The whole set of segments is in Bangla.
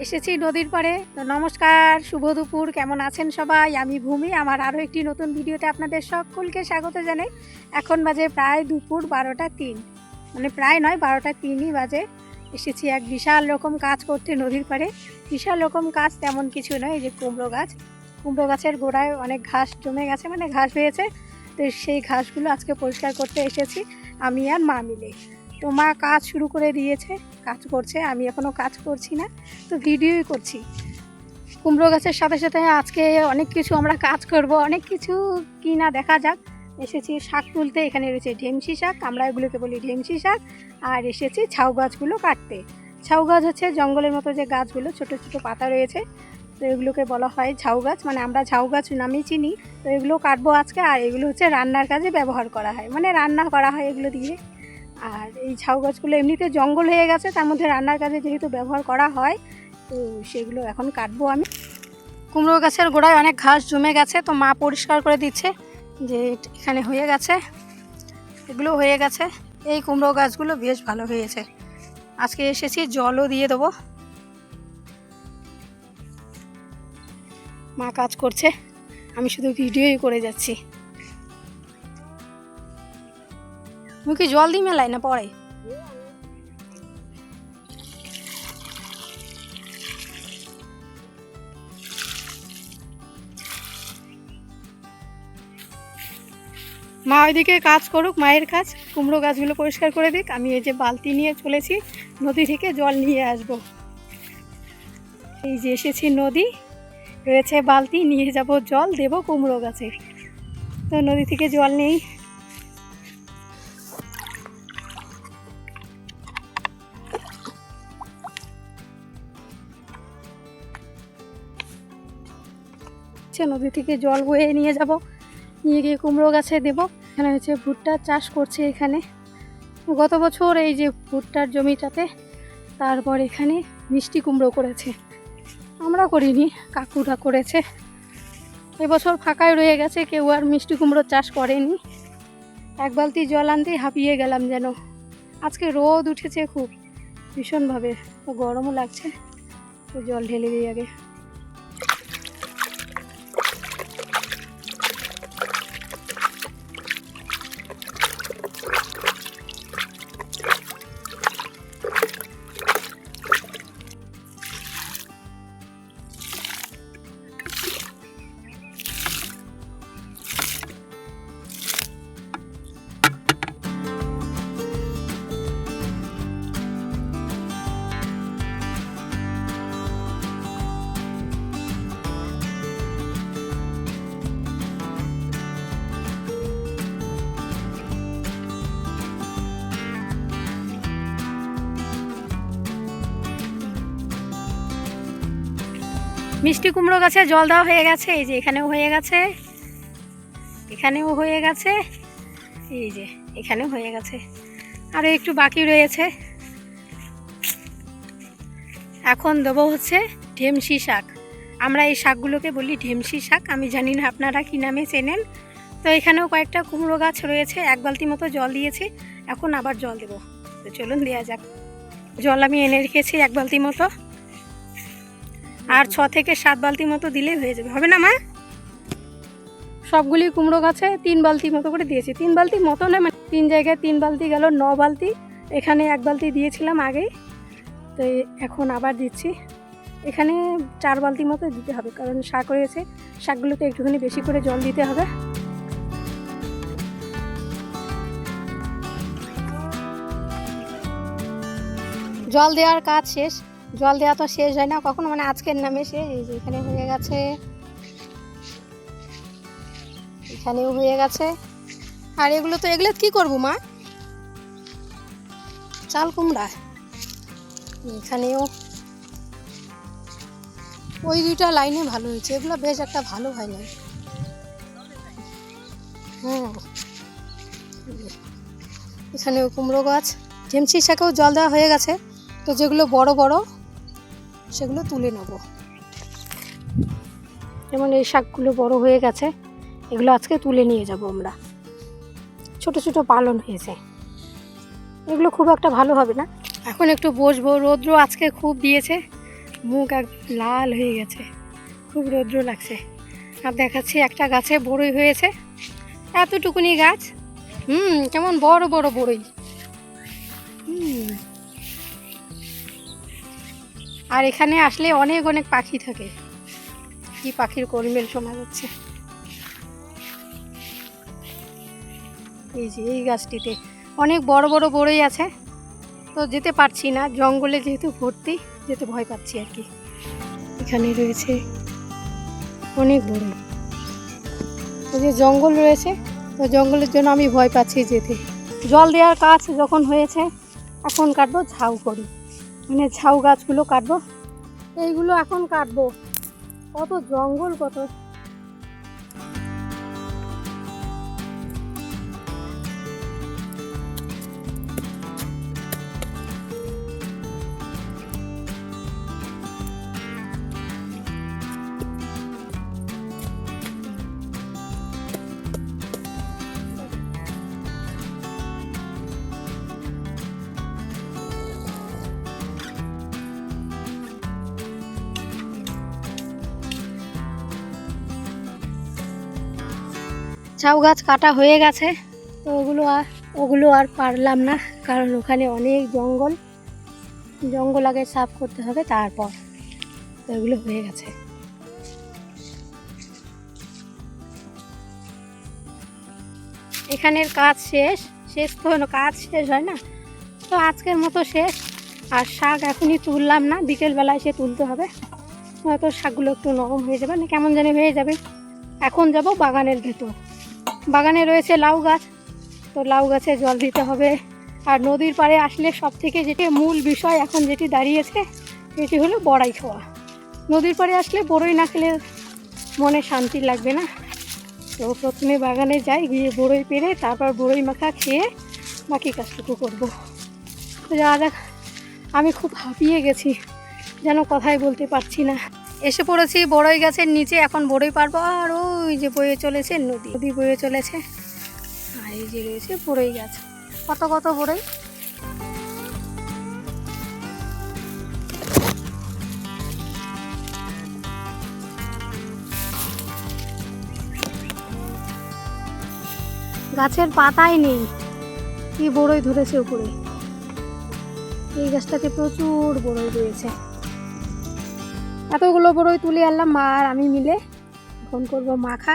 এসেছি নদীর পাড়ে। তো নমস্কার, শুভ দুপুর, কেমন আছেন সবাই? আমি ভূমি, আমার আরও একটি নতুন ভিডিওতে আপনাদের সকলকে স্বাগত জানাই। এখন বাজে প্রায় দুপুর বারোটা তিন। মানে প্রায় নয়, বারোটা তিনই বাজে। এসেছি এক বিশাল রকম কাজ করতে নদীর পাড়ে। বিশাল রকম কাজ, তেমন কিছু নয়, এই যে কুমড়ো গাছ। কুমড়ো গাছের গোড়ায় অনেক ঘাস জমে গেছে মানে ঘাস হয়েছে। তো সেই ঘাসগুলো আজকে পরিষ্কার করতে এসেছি, আমি আর মা মিলে। তো মা কাজ শুরু করে দিয়েছে, কাজ করছে, আমি এখনও কাজ করছি না, তো ভিডিওই করছি। কুমড়ো গাছের সাথে সাথে আজকে অনেক কিছু আমরা কাজ করব, অনেক কিছু কি না দেখা যাক। এসেছি শাক তুলতে, এখানে রয়েছে ঢেমসি শাক, আমরা এগুলোকে বলি ঢেমসি শাক, আর এসেছি ছাউ গাছগুলো কাটতে। ছাউ গাছ হচ্ছে জঙ্গলের মতো যে গাছগুলো, ছোট ছোট পাতা রয়েছে, তো এগুলোকে বলা হয় ঝাউ গাছ মানে আমরা ঝাউ গাছ নামেই চিনি, তো এগুলো কাটবো আজকে, আর এগুলো হচ্ছে রান্নার কাজে ব্যবহার করা হয় মানে রান্না করা হয় এগুলো দিয়ে। আর এই ঝাউ গাছগুলো এমনিতে জঙ্গল হয়ে গেছে, তার মধ্যে রান্নার কাজে যেহেতু ব্যবহার করা হয়, তো সেগুলো এখন কাটবো আমি। কুমড়ো গাছের গোড়ায় অনেক ঘাস জমে গেছে, তো মা পরিষ্কার করে দিচ্ছে যে এখানে হয়ে গেছে, এগুলো হয়ে গেছে। এই কুমড়ো গাছগুলো বেশ ভালো হয়েছে। আজকে এসেছি, জলও দিয়ে দেবো। মা কাজ করছে, আমি শুধু ভিডিওই করে যাচ্ছি। কি জল দিই মেলাই না, পরে। মা, ওইদিকে কাজ করুক, মায়ের কাজ, কুমড়ো গাছগুলো পরিষ্কার করে দিক। আমি এই যে বালতি নিয়ে চলেছি, নদী থেকে জল নিয়ে আসব। এই যে এসেছি নদী, রয়েছে বালতি, নিয়ে যাব জল, দেব কুমড়ো গাছে। তো নদী থেকে জল নেই। সে নদী থেকে জল বয়ে নিয়ে যাব। নিয়ে গিয়ে কুমড়ো গাছে দেব। এখানে হচ্ছে ভুট্টার চাষ করছে এখানে। গত বছর এই যে ভুট্টার জমিটাতে, তারপর এখানে মিষ্টি কুমড়ো করেছে। আমরা করিনি, কাকুরা করেছে। এবছর ফাঁকায় রয়ে গেছে, কেউ আর মিষ্টি কুমড়ো চাষ করেনি। এক বালতি জল আনতেই হাঁপিয়ে গেলাম যেন। আজকে রোদ উঠেছে খুব, ভীষণভাবে। গরমও লাগছে, তো জল ঢেলে দিই আগে। মিষ্টি কুমড়ো গাছে জল দেওয়া হয়ে গেছে, এই যে এখানেও হয়ে গেছে। এখানেও হয়ে গেছে, এই যে এখানেও হয়ে গেছে। আরও একটু বাকি রয়েছে। এখন দেবো হচ্ছে ঢেমসি শাক। আমরা এই শাকগুলোকে বলি ঢেমসি শাক, আমি জানি না আপনারা কী নামে চেনেন। তো এখানেও কয়েকটা কুমড়ো গাছ রয়েছে, এক বালতি মতো জল দিয়েছি, এখন আবার জল দেবো। তো চলুন দেওয়া যাক। জল আমি এনে রেখেছি এক বালতি মতো। আর ছ থেকে সাত বালতি মতো দিলেই হয়ে যাবে। হবে না, মা? সবগুলি কুমড়ো গাছে তিন বালতি মতো করে দিয়েছি। তিন বালতি মতো না মানে তিন জায়গায় তিন বালতি গেল, ন বালতি। এখানে এক বালতি দিয়েছিলাম আগেই। তো এখন আবার দিচ্ছি। এখানে চার বালতি মতো দিতে হবে, কারণ শাক রয়েছে। শাকগুলোতে একটুখানি বেশি করে জল দিতে হবে। জল দেওয়ার কাজ শেষ। জল দেওয়া তো শেষ হয় না, কখনো মানে আজকের নামে সে এখানে হয়ে গেছে। এখানেও হয়ে গেছে। আর এগুলো তো, এগুলো কি করব মা? চাল কুমড়া। এখানেও। ওই দুইটা লাইনে ভালো হয়েছে, এগুলো বেশ একটা ভালো হয় না। হুম। এখানেও কুমড়ো গাছ। ঢেমসি শাকেও জল দেওয়া হয়ে গেছে। তো যেগুলো বড় বড় সেগুলো তুলে নেব। যেমন এই শাকগুলো বড় হয়ে গেছে এগুলো আজকে তুলে নিয়ে যাব আমরা। ছোট ছোট পালন হয়েছে। এগুলো খুব একটা ভালো হবে না। এখন একটু বসবো। রৌদ্র আজকে খুব দিয়েছে মুখ এক লাল হয়ে গেছে। খুব রৌদ্র লাগছে। আর দেখাচ্ছি একটা গাছে বড়ই হয়েছে। এতটুকুনি গাছ? হুম কেমন বড় বড় বড়ই। আর এখানে আসলে অনেক অনেক পাখি থাকে। কি পাখির কলমেল শোনা যাচ্ছে। এই যে, এই গাছটিতে অনেক বড় বড় বড়ই আছে। তো যেতে পারছি না, জঙ্গলে যেহেতু ভর্তি, যেতে ভয় পাচ্ছি আর কি। এখানে রয়েছে অনেক বড় ওই যে জঙ্গল রয়েছে, তো জঙ্গলের জন্য আমি ভয় পাচ্ছি যেতে। জল দেওয়ার কাজ যখন হয়েছে, এখন কাটবো, ঝাউ করি। মানে ঝাউ গাছগুলো কাটবো? এইগুলো এখন কাটবো। কত জঙ্গল কত ঝাউ গাছ কাটা হয়ে গেছে। তো ওগুলো আর ওগুলো আর পারলাম না, কারণ ওখানে অনেক জঙ্গল। জঙ্গল আগে সাফ করতে হবে, তারপর তো হয়ে গেছে। এখানের কাজ শেষ শেষ তো কাজ শেষ হয় না। তো আজকের মতো শেষ, আর শাক এখনই তুললাম না বিকেলবেলা এসে তুলতে হবে। হয়তো শাকগুলো একটু নরম হয়ে যাবে না কেমন জানি হয়ে যাবে। এখন যাব বাগানের ভেতর। বাগানে রয়েছে লাউ গাছ। তো লাউ গাছে জল দিতে হবে। আর নদীর পাড়ে আসলে সব থেকে যেটি মূল বিষয় এখন যেটি দাঁড়িয়েছে, সেটি হলো বড়াই খাওয়া। নদীর পাড়ে আসলে বড়ই না খেলে মনে শান্তি লাগবে না। তো প্রথমে বাগানে যাই, গিয়ে বড়ই পেরে তারপর বড়ই মাখা খেয়ে বাকি কাজটুকু করব। তো যাক। আমি খুব হাঁপিয়ে গেছি, যেন কথাই বলতে পারছি না। এসে পড়েছি, বড়ই গাছের নিচে এখন বড়ই পারব। আর ওই যে বয়ে চলেছে নদী নদী বয়ে চলেছে। আর এই যে রয়েছে বড়ই গাছ। কত কত বড়ই? গাছের পাতাই নেই। কি বড়ই ধরেছে উপরে। এই গাছটাতে প্রচুর বড়ই রয়েছে। এতগুলো বড়ই তুলে আনলাম মা আর আমি মিলে। এখন করব মাখা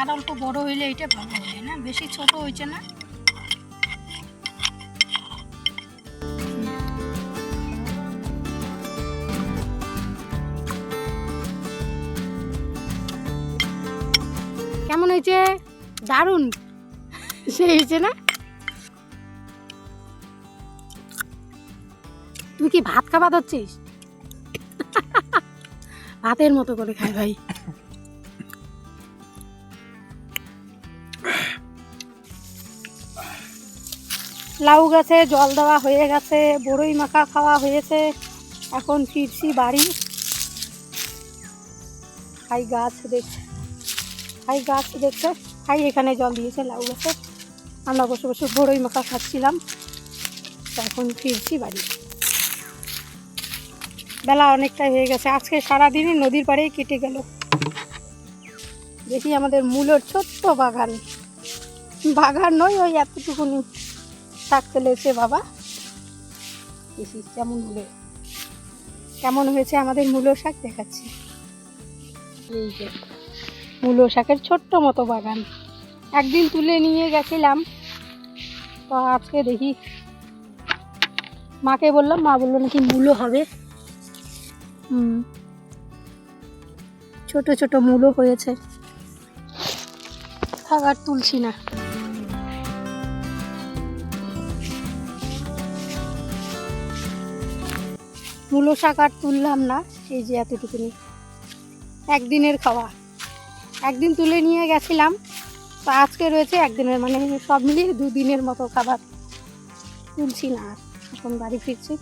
আর অল্প বড় হইলে এটা ভালো হয় না? বেশি ছোট হয়েছে না? কেমন হয়েছে? দারুণ। সে হয়েছে না? তুই কি ভাত খাওয়া হচ্ছিস ভাতের মতো করে খাই ভাই। লাউ গাছে জল দেওয়া হয়ে গেছে, বড়ই মাখা খাওয়া হয়েছে। এখন ফিরছি বাড়ি। ভাই গাছ দেখছে। ভাই গাছ দেখছে। ভাই এখানে জল দিয়েছে লাউ গাছে। আমরা বসে বসে বড়ই মাখা খাচ্ছিলাম। এখন ফিরছি বাড়ি। বেলা অনেকটাই হয়ে গেছে। আজকে সারাদিনই নদীর পাড়েই কেটে গেল। দেখি আমাদের মূলের ছোট্ট বাগান। বাগান নয় ওই এতটুকুনি। শাক ফেলেছে বাবা। দেখি কেমন হলে? কেমন হয়েছে আমাদের মূলো শাক? দেখাচ্ছি। এই যে, মূলো শাকের ছোট্ট মতো বাগান। একদিন তুলে নিয়ে গেছিলাম। তো আজকে দেখি, মাকে বললাম, মা বলল নাকি মূলো হবে। হুম। ছোট ছোট মূলো হয়েছে। আর তুলছি না। মূলো শাক আর তুললাম না সেই যে এতটুকুনি। একদিনের খাওয়া একদিন তুলে নিয়ে গেছিলাম, তো আজকে রয়েছে একদিনের মানে সব মিলিয়ে দুদিনের মতো খাবার। তুলছি না আর, এখন বাড়ি ফিরছি।